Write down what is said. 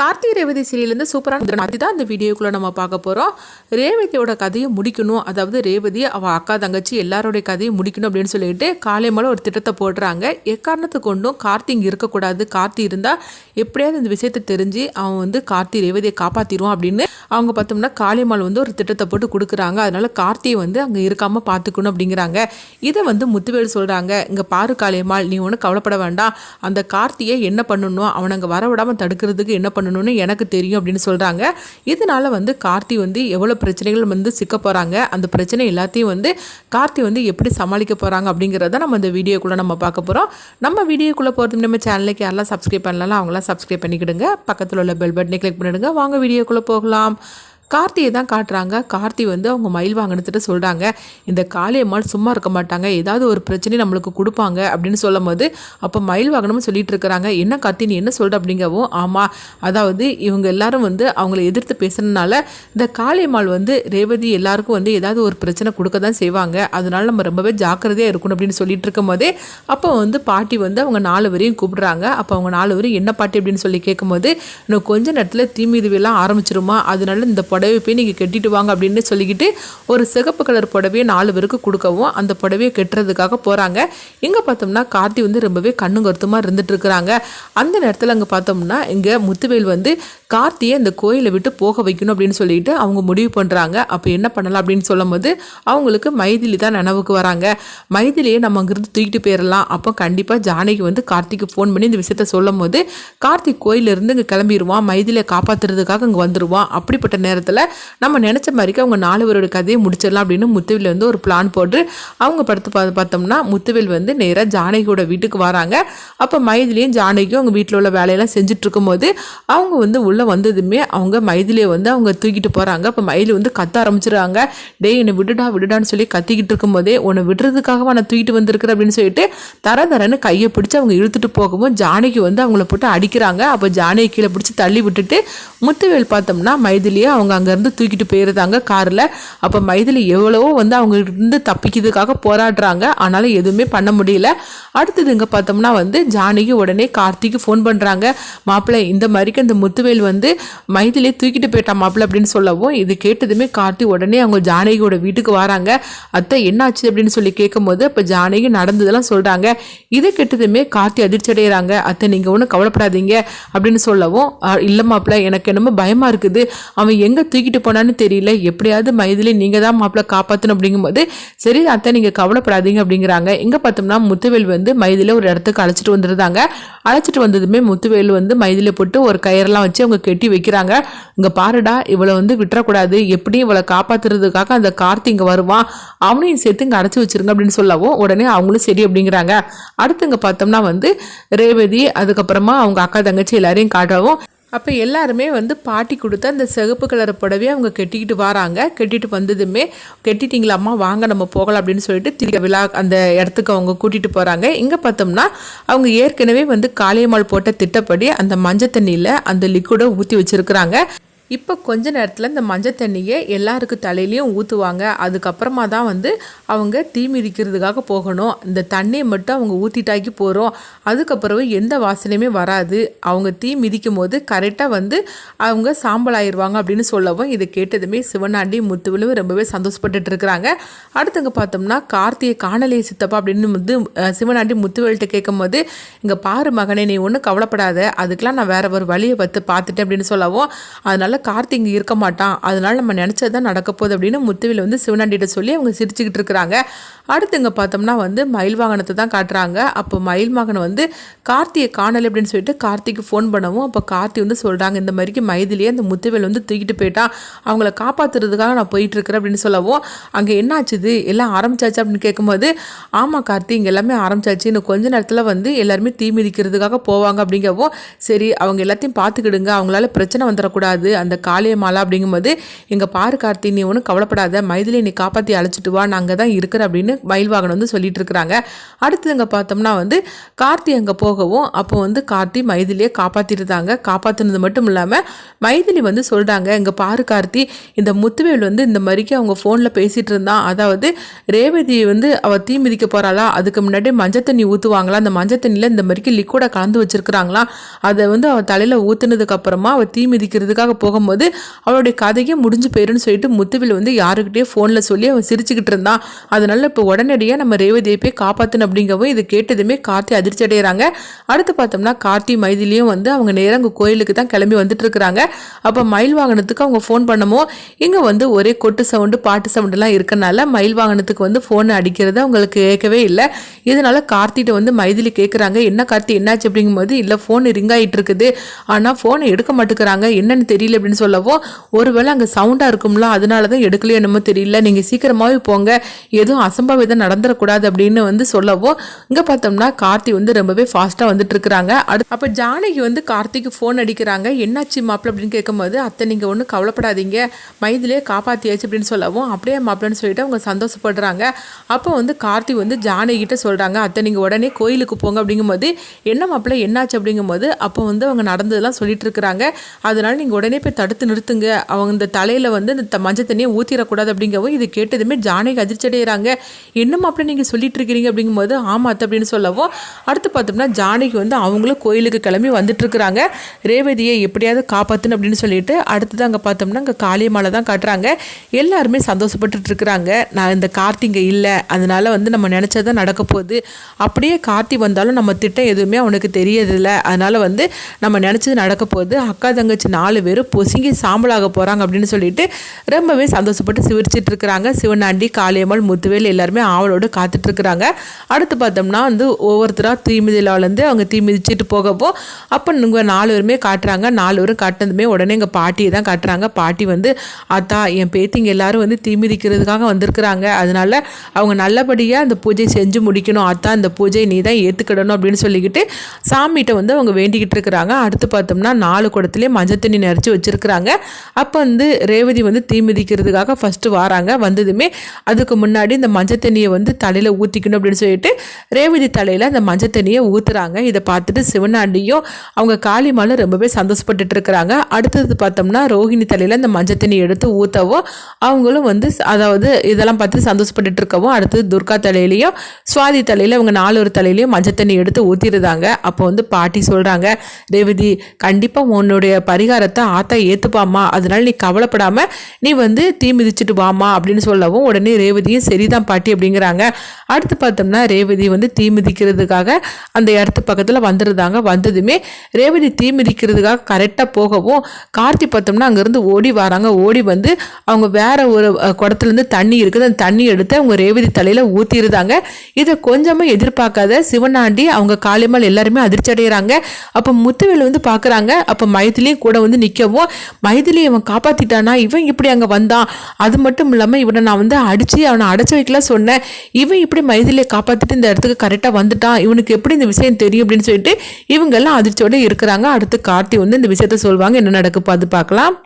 கார்த்திகை ரேவதி சீரியலேருந்து சூப்பரான அது தான் இந்த வீடியோக்குள்ளே நம்ம பார்க்க போகிறோம் ரேவதியோட கதையை முடிக்கணும். அதாவது ரேவதி அவள் அக்கா தங்கச்சி எல்லாரோடைய கதையை முடிக்கணும் அப்படின்னு சொல்லிட்டு காலை மேலே ஒரு திட்டத்தை போடுறாங்க. எக்காரணத்தை கொண்டும் கார்த்தி இங்கே இருக்கக்கூடாது. கார்த்தி இருந்தால் எப்படியாவது இந்த விஷயத்தை தெரிஞ்சு அவன் வந்து கார்த்தி ரேவதியை காப்பாற்றிடுவான் அப்படின்னு அவங்க பார்த்தோம்னா காளியம்மாள் வந்து ஒரு திட்டத்தை போட்டு கொடுக்குறாங்க. அதனால கார்த்தியை வந்து அங்கே இருக்காமல் பார்த்துக்கணும் அப்படிங்கிறாங்க. இதை வந்து முத்துவேல் சொல்கிறாங்க இங்கே பாரு காளியம்மாள் நீ ஒன்றும் கவலைப்பட வேண்டாம். அந்த கார்த்தியை என்ன பண்ணணும்? அவனை அங்கே வரவிடாமல் தடுக்கிறதுக்கு என்ன பண்ணணும்? பண்ணணும்னு எனக்கு தெரியும் அப்படின்னு சொல்கிறாங்க இதனால் வந்து கார்த்தி வந்து எவ்வளோ பிரச்சனைகள் வந்து சிக்க போகிறாங்க அந்த பிரச்சனை எல்லாத்தையும் வந்து கார்த்தி வந்து எப்படி சமாளிக்க போகிறாங்க அப்படிங்கிறத நம்ம இந்த வீடியோக்குள்ளே நம்ம பார்க்க போகிறோம் நம்ம வீடியோக்குள்ளே போகிறது நம்ம சேனலுக்கு யாரெல்லாம் சப்ஸ்கிரைப் பண்ணலாம் அவங்களாம் சப்ஸ்கிரைப் பண்ணிக்கிடுங்க. பக்கத்தில் உள்ள பெல் பட்டனை கிளிக் பண்ணிடுங்க. வாங்க வீடியோக்குள்ளே போகலாம். கார்த்தியை தான் காட்டுறாங்க. கார்த்தி வந்து அவங்க மயில் வாங்கினத்துட்டு சொல்கிறாங்க இந்த காளியம்மாள் சும்மா இருக்க மாட்டாங்க. ஏதாவது ஒரு பிரச்சனை நம்மளுக்கு கொடுப்பாங்க அப்படின்னு சொல்லும் போது அப்போ மயில் வாங்கணும்னு சொல்லிட்டு இருக்கிறாங்க. என்ன கார்த்தி நீ என்ன சொல்கிற அப்படிங்கவும் ஆமாம் அதாவது இவங்க எல்லாரும் வந்து அவங்கள எதிர்த்து பேசுறதுனால இந்த காளியம்மாள் வந்து ரேவதி எல்லாருக்கும் வந்து ஏதாவது ஒரு பிரச்சனை கொடுக்க தான் செய்வாங்க. அதனால நம்ம ரொம்பவே ஜாக்கிரதையாக இருக்கணும் அப்படின்னு சொல்லிட்டு இருக்கும் போதே அப்போ வந்து பாட்டி வந்து அவங்க நாலு வரையும் கூப்பிடுறாங்க. அப்போ அவங்க நாலு வரையும் என்ன பாட்டி? அப்படின்னு சொல்லி கேட்கும்போது இன்னும் கொஞ்ச நேரத்தில் தீமிதுவெல்லாம் ஆரம்பிச்சிருமா? அதனால இந்த புடவை போய் நீங்கள் கட்டிட்டு வாங்க அப்படின்னு சொல்லிக்கிட்டு ஒரு சிகப்பு கலர் புடவையை நாலு பேருக்கு கொடுக்கவும் அந்த புடவையை கட்டுறதுக்காக போகிறாங்க இங்கே பார்த்தோம்னா கார்த்தி வந்து ரொம்பவே கண்ணு கருத்துமாக இருந்துட்டு இருக்கிறாங்க. அந்த நேரத்தில் அங்கே பார்த்தோம்னா இங்கே முத்துவேல் வந்து கார்த்தியை இந்த கோயிலை விட்டு போக வைக்கணும் அப்படின்னு சொல்லிட்டு அவங்க முடிவு பண்ணுறாங்க அப்போ என்ன பண்ணலாம் அப்படின்னு சொல்லும்போது அவங்களுக்கு மைதிலி தான் நினைவுக்கு வராங்க. மைதிலியை நம்ம அங்கேருந்து தூக்கிட்டு போயிடலாம் அப்போ கண்டிப்பாக ஜானகி வந்து கார்த்திக்கு ஃபோன் பண்ணி இந்த விஷயத்த சொல்லும் போது கார்த்திக் கோயிலிருந்து இங்கே கிளம்பிடுவான் மைதிலியை காப்பாற்றுறதுக்காக இங்கே வந்துடுவான் அப்படிப்பட்ட நேரத்தில் நம்ம நினச்ச மாதிரிக்கு அவங்க நாலு பேரோட கதையை முடிச்சிடலாம் அப்படின்னு முத்துவில் வந்து ஒரு பிளான் போட்டு அவங்க படுத்து பார்த்து பார்த்தோம்னா முத்துவேல் வந்து நேராக ஜானகியோட வீட்டுக்கு வராங்க. அப்போ மைதிலியும் ஜானகியும் அவங்க வீட்டில் உள்ள வேலையெல்லாம் செஞ்சுட்டு இருக்கும்போது அவங்க வந்து உள்ளே வந்ததுமே அவங்க மைதிலியை வந்து அவங்க தூக்கிட்டு போகிறாங்க அப்போ மயில் வந்து கத்த ஆரம்பிச்சிடுறாங்க. டே என்னை விடுடா விடுடான்னு சொல்லி கத்திக்கிட்டு இருக்கும்போதே உன்னை விடுறதுக்காகவா நான் தூக்கிட்டு வந்திருக்கிறேன் அப்படின்னு சொல்லிட்டு தர தரன்னு கையை பிடிச்சி அவங்க இழுத்துட்டு போகும்போது ஜானகி வந்து அவங்கள போட்டு அடிக்கிறாங்க. அப்போ ஜானகி கீழே பிடிச்சி தள்ளி விட்டுட்டு முத்துவேல் பார்த்தோம்னா மைதிலியை அவங்க அங்கேருந்து தூக்கிட்டு போயிருந்தாங்க காரில். அப்போ மைதிலி எவ்வளவோ வந்து அவங்க இருந்து தப்பிக்கிறதுக்காக போராடுறாங்க. ஆனாலும் எதுவுமே பண்ண முடியல. அடுத்தது இங்கே பார்த்தோம்னா வந்து ஜானகி உடனே கார்த்திக்கு ஃபோன் பண்ணுறாங்க மாப்பிள்ளை இந்த மாதிரிக்கு இந்த முத்துவேல் வந்து மைதிலே தூக்கிட்டு போயிட்டான் மாப்பிள்ளை? அப்படின்னு சொல்லவும் இது கேட்டதுமே கார்த்தி உடனே அவங்க ஜானகியோட வீட்டுக்கு வராங்க. அத்தை என்னாச்சு? அப்படின்னு சொல்லி கேட்கும்போது அப்போ ஜானகி நடந்ததெல்லாம் சொல்கிறாங்க இதை கேட்டதுமே கார்த்தி அதிர்ச்சி அடைகிறாங்க அத்தை நீங்கள் ஒன்றும் கவலைப்படாதீங்க. அப்படின்னு சொல்லவும் இல்லை மாப்பிள்ளை எனக்கு என்னமோ பயமாக இருக்குது. அவன் எங்கே தூக்கிட்டு போனான்னு தெரியல. எப்படியாவது மைதிலி நீங்கள் தான் மாப்பிள்ளை காப்பாற்றணும் அப்படிங்கும்போது சரி அத்தை நீங்கள் கவலைப்படாதீங்க அப்படிங்கிறாங்க. எங்கே பார்த்தோம்னா முத்துவேல் வந்து மைதில ஒரு இடத்துக்கு அழைச்சிட்டு வந்துருந்தாங்க. அழைச்சிட்டு வந்ததுமே முத்துவேல் வந்து மைதில போட்டு ஒரு கயிறெல்லாம் வச்சு அவங்க கெட்டி வைக்கிறாங்க. இங்கே பாருடா இவளை வந்து விட்டுறக்கூடாது. எப்படியும் இவளை காப்பாத்துறதுக்காக அந்த கார்த்தி இங்கே வருவான் அவனையும் சேர்த்து இங்கே அடைச்சி வச்சிருங்க அப்படின்னு சொல்லவும் உடனே அவங்களும் சரி அப்படிங்கிறாங்க. அடுத்து இங்கே பார்த்தோம்னா வந்து ரேவதி அதுக்கப்புறமா அவங்க அக்கா தங்கச்சி எல்லாரையும் காட்டவும் அப்போ எல்லாருமே வந்து பாட்டி கொடுத்த அந்த சிகப்பு கலர் புடவையை அவங்க கட்டிக்கிட்டு வராங்க. கட்டிட்டு வந்ததுமே கட்டிட்டீங்களாம்மா வாங்க நம்ம போகலாம் அப்படின்னு சொல்லிட்டு திருக்க விழா அந்த இடத்துக்கு அவங்க கூட்டிகிட்டு போகிறாங்க இங்கே பார்த்தோம்னா அவங்க ஏற்கனவே வந்து காளியம்மாள் போட்ட திட்டப்படி அந்த மஞ்சள் தண்ணியில் அந்த லிக்விடை ஊற்றி வச்சுருக்குறாங்க. இப்போ கொஞ்ச நேரத்தில் இந்த மஞ்சள் தண்ணியை எல்லாருக்கு தலையிலையும் ஊற்றுவாங்க அதுக்கப்புறமா தான் வந்து அவங்க தீ மிதிக்கிறதுக்காக போகணும். இந்த தண்ணியை மட்டும் அவங்க ஊற்றிட்டாக்கி போகிறோம் அதுக்கப்புறம் எந்த வாசனையுமே வராது. அவங்க தீ மிதிக்கும் போது கரெக்டாக வந்து அவங்க சாம்பல் ஆயிடுவாங்க அப்படின்னு சொல்லவும் இதை கேட்டதுமே சிவனாண்டி முத்துவிலும் ரொம்பவே சந்தோஷப்பட்டுட்டு இருக்கிறாங்க. அடுத்தங்க பார்த்தோம்னா கார்த்திகை காணலையே சித்தப்பா அப்படின்னு வந்து சிவனாண்டி முத்துவேல்கிட்ட கேட்கும்போது இங்கே பாரு மகனே நீ ஒன்றும் கவலைப்படாத. அதுக்கெலாம் நான் வேற ஒரு வழியை பார்த்து பார்த்துட்டேன் அப்படின்னு சொல்லவும் அதனால கார்த்தி இங்கே இருக்க மாட்டான். அதனால் நம்ம நினச்சது தான் நடக்க போகுது அப்படின்னு முத்துவில் வந்து சிவனாண்டிகிட்ட சொல்லி அவங்க சிரிச்சுக்கிட்டு இருக்கிறாங்க. அடுத்து இங்கே பார்த்தோம்னா வந்து மயில் வாகனத்தை தான் காட்டுறாங்க. அப்போ மயில் வாகனம் வந்து கார்த்தியை காணலை அப்படின்னு சொல்லிட்டு கார்த்திக்கு ஃபோன் பண்ணவும் அப்போ கார்த்தி வந்து சொல்கிறாங்க இந்த மாதிரிக்கு மைதிலேயே அந்த முத்துவேல் வந்து தூக்கிட்டு போயிட்டான். அவங்கள காப்பாற்றுறதுக்காக நான் போயிட்டுருக்கிறேன் அப்படின்னு சொல்லவும் அங்கே என்ன ஆச்சுது எல்லாம் ஆரம்பிச்சாச்சு அப்படின்னு கேட்கும்போது ஆமாம் கார்த்தி இங்கே எல்லாமே ஆரம்பிச்சாச்சு. இன்னும் கொஞ்ச நேரத்தில் வந்து எல்லாருமே தீ மிதிக்கிறதுக்காக போவாங்க அப்படிங்கவும் சரி அவங்க எல்லாத்தையும் பார்த்துக்கிடுங்க. அவங்களால பிரச்சனை வந்துடக்கூடாது. அந்த காளியம்மாலா அப்படிங்கும்போது எங்கள் பாரு கார்த்தி நீ ஒன்றும் கவலைப்படாத. மைதிலியை நீ காப்பாற்றி அழைச்சிட்டு வா. நாங்கள் தான் இருக்கிற அப்படின்னு மயில் வாகனம் வந்து சொல்லிட்டு இருக்கிறாங்க. அடுத்து அங்கே பார்த்தோம்னா வந்து கார்த்தி அங்கே போகவும் அப்போ வந்து கார்த்தி மைதிலியை காப்பாற்றிருந்தாங்க காப்பாற்றினது மட்டும் இல்லாமல் மைதிலி வந்து சொல்கிறாங்க இங்கே பாரு கார்த்தி இந்த முத்துவேல் வந்து இந்த மாதிரிக்கு அவங்க ஃபோனில் பேசிகிட்டு இருந்தான். அதாவது ரேவதி வந்து அவள் தீ மிதிக்க போகிறாளா அதுக்கு முன்னாடி மஞ்சள் தண்ணி ஊற்றுவாங்களா அந்த மஞ்சள் தண்ணியில் இந்த மாதிரிக்கு லிக்விடை கலந்து வச்சுருக்குறாங்களா? அதை வந்து அவள் தலையில் ஊற்றுனதுக்கு அப்புறமா அவள் தீ மிதிக்கிறதுக்காக போகும்போது அவளுடைய கதையே முடிஞ்சு போயிருன்னு சொல்லிட்டு முத்துவில் வந்து யாருக்கிட்டே ஃபோனில் சொல்லி அவன் சிரிச்சுக்கிட்டு இருந்தான். அதனால இப்போ உடனடியாக நம்ம ரேவதியை போய் காப்பாற்றணும் அப்படிங்கவும் இது கேட்டதுமே கார்த்தி அதிர்ச்சி அடைகிறாங்க அடுத்து பார்த்தோம்னா கார்த்தி மைதிலியும் வந்து அவங்க நேரம் அங்கே கோயிலுக்கு தான் கிளம்பி வந்துட்டு இருக்கிறாங்க. அப்போ மயில் வாகனத்துக்கு அவங்க ஃபோன் பண்ணமோ இங்கே வந்து ஒரே கொட்டு சவுண்டு பாட்டு சவுண்டுலாம் இருக்கனால மயில் வாகனத்துக்கு வந்து ஃபோன் அடிக்கிறது அவங்களுக்கு கேட்கவே இல்லை. இதனால கார்த்திகிட்ட வந்து மைதிலி கேட்குறாங்க என்ன கார்த்தி என்னாச்சு? அப்படிங்கும்போது இல்லை ஃபோன் ரிங் ஆகிட்டு இருக்குது. ஆனால் ஃபோனை எடுக்க மாட்டேங்கிறாங்க. என்னன்னு தெரியல அப்படின்னு சொல்லவோ ஒருவேளை அங்கே சவுண்டாக இருக்கும்ல அதனால தான் எடுக்கலையோ என்னமோ தெரியல. நீங்கள் சீக்கிரமாகவே போங்க. எதுவும் அசம்பாவிதம் நடந்துடக்கூடாது அப்படின்னு வந்து சொல்லவும் இங்கே பார்த்தோம்னா கார்த்தி வந்து ரொம்பவே ஃபாஸ்ட்டாக வந்துட்டு இருக்கிறாங்க. அடு அப்போ ஜானகி வந்து கார்த்திக்கு ஃபோன் அடிக்கிறாங்க. என்னாச்சு மாப்பிள்ள அப்படின்னு கேட்கும்போது அத்தை நீங்கள் ஒன்றும் கவலைப்படாதீங்க. மைதிலே காப்பாற்றியாச்சு அப்படின்னு சொல்லவும் அப்படியே மாப்பிள்ளன்னு சொல்லிட்டு அவங்க சந்தோஷப்படுறாங்க. அப்போ வந்து கார்த்தி வந்து ஜானகிட்ட சொல்கிறாங்க அத்தை நீங்கள் உடனே கோயிலுக்கு போங்க அப்படிங்கும்போது என்ன மாப்பிள்ள என்னாச்சு? அப்படிங்கும்போது அப்போ வந்து அவங்க நடந்ததெல்லாம் சொல்லிட்டு இருக்கிறாங்க. அதனால நீங்கள் உடனே போய் தடுத்து நிறுத்துங்க. அவங்க இந்த தலையில் வந்து இந்த மஞ்சள் தண்ணியை ஊற்றிடக்கூடாது அப்படிங்கவும் இது கேட்டதுமே ஜானகி அதிர்ச்சி அடைகிறாங்க அப்படி நீங்கள் சொல்லிட்டு இருக்கிறீங்க அப்படிங்கும்போது ஆமா அப்படின்னு சொல்லவும் அடுத்து பார்த்தோம்னா ஜானகி வந்து அவங்களும் கோயிலுக்கு கிளம்பி வந்துட்டுருக்குறாங்க ரேவதியை எப்படியாவது காப்பாற்றணும் அப்படின்னு சொல்லிட்டு அடுத்தது அங்கே பார்த்தோம்னா அங்கே காளியமாலை தான் காட்டுறாங்க. எல்லாருமே சந்தோஷப்பட்டுட்டு இருக்கிறாங்க. நான் இந்த கார்த்திகை இல்லை. அதனால் வந்து நம்ம நினச்சதான் நடக்க போகுது. அப்படியே கார்த்தி வந்தாலும் நம்ம திட்டம் எதுவுமே அவனுக்கு தெரியறதில்லை. அதனால் வந்து நம்ம நினச்சது நடக்க போகுது. அக்கா தங்கச்சி நாலு பேரும் பொசுங்கி சாம்பலாக போகிறாங்க அப்படின்னு சொல்லிட்டு ரொம்பவே சந்தோஷப்பட்டு சிவரிச்சிட்டு இருக்கிறாங்க. சிவனாண்டி காளியம்மாள் முத்துவேல் எல்லாருமே ஆவலோடு காத்துட்டுருக்குறாங்க அடுத்து பார்த்தோம்னா வந்து ஒவ்வொருத்தராக தீமிதியிலேருந்து அவங்க தீ மிதிச்சிட்டு போகப்போ அப்போ இவங்க நாலு பேருமே காட்டுறாங்க. நாலு பேரும் காட்டினதுமே உடனே எங்கள் பாட்டியை தான் காட்டுறாங்க. பாட்டி வந்து அத்தா என் பேத்திங்க எல்லாரும் வந்து தீ மிதிக்கிறதுக்காக வந்திருக்கிறாங்க. அதனால அவங்க நல்லபடியாக அந்த பூஜை செஞ்சு முடிக்கணும். அத்தா இந்த பூஜை நீ தான் ஏற்றுக்கிடணும் அப்படின்னு சொல்லிக்கிட்டு சாமிகிட்ட வந்து அவங்க வேண்டிக்கிட்டு இருக்கிறாங்க. அடுத்து பார்த்தோம்னா நாலு குடத்துலேயே மஞ்சள் தண்ணி நிறச்சி வச்சுருக்கிறாங்க. அப்போ வந்து ரேவதி வந்து தீ மிதிக்கிறதுக்காக ஃபஸ்ட்டு வராங்க. வந்ததுமே அதுக்கு முன்னாடி இந்த மஞ்சள் தண்ணியை வந்து தலையில் ஊற்றிக்கணும் அப்படின்னு சொல்லிட்டு ரேவதி தலையில் அந்த மஞ்சள் தண்ணியை ஊற்றுறாங்க இதை பார்த்துட்டு சிவனாண்டியும் அவங்க காளிமாலும் ரொம்பவே சந்தோஷப்பட்டுட்டு இருக்கிறாங்க. அடுத்தது பார்த்தோம்னா ரோஹிணி தலையில் அந்த மஞ்சள் தண்ணி எடுத்து ஊற்றவும் அவங்களும் வந்து அதாவது இதெல்லாம் பார்த்து சந்தோஷப்பட்டுட்டு இருக்கவும் அடுத்தது துர்கா தலையிலையும் சுவாதி தலையில் அவங்க நாலு ஒரு தலையிலையும் மஞ்சள் தண்ணி எடுத்து ஊற்றிருந்தாங்க அப்போ வந்து பாட்டி சொல்கிறாங்க ரேவதி கண்டிப்பாக உன்னுடைய பரிகாரத்தை ஆத்தா ஏற்றுப்பாம்மா அதனால நீ கவலைப்படாமல் நீ வந்து தீ மிதிச்சிட்டு வாமா அப்படின்னு சொல்லவும் உடனே ரேவதியும் சரிதான் பாட்டி அப்படிங்கிறாங்க. அடுத்து பார்த்தோம்னா ரேவதி வந்து தீ மிதிக்கிறதுக்காக அந்த இடத்து பக்கத்தில் வந்துருந்தாங்க. வந்ததுமே ரேவதி தீ மிதிக்கிறதுக்காக கரெக்டாக போகவும் கார்த்தி பார்த்தோம்னா அங்கேருந்து ஓடி வராங்க. ஓடி வந்து அவங்க வேற ஒரு குடத்துலேருந்து தண்ணி இருக்குது. அந்த தண்ணி எடுத்து அவங்க ரேவதி தலையில் ஊற்றிருந்தாங்க இதை கொஞ்சமும் எதிர்பார்க்காத சிவனாண்டி அவங்க காளியம்மாள் எல்லாருமே அதிர்ச்சி அடைகிறாங்க அப்போ முத்துவேல் வந்து பார்க்குறாங்க அப்போ மயத்துலேயும் கூட வந்து நிற்கவும் மைதிலி இவன் காப்பாற்றிட்டானா இவன் இப்படி அங்கே வந்தான். அது மட்டும் இல்லாமல் இவனை நான் வந்து அடித்து அவனை அடைச்சி வைக்கல சொன்னேன். இவன் இப்படி மைதிலியை காப்பாற்றிட்டு இந்த இடத்துக்கு கரெக்டாக வந்துட்டான். இவனுக்கு எப்படி இந்த விஷயம் தெரியும் அப்படின்னு சொல்லிட்டு இவங்கெல்லாம் அதிர்ச்சியோடு இருக்கிறாங்க. அடுத்து கார்த்தி வந்து இந்த விஷயத்த சொல்லுவாங்க என்ன நடக்குப்போ அது பார்க்கலாம்.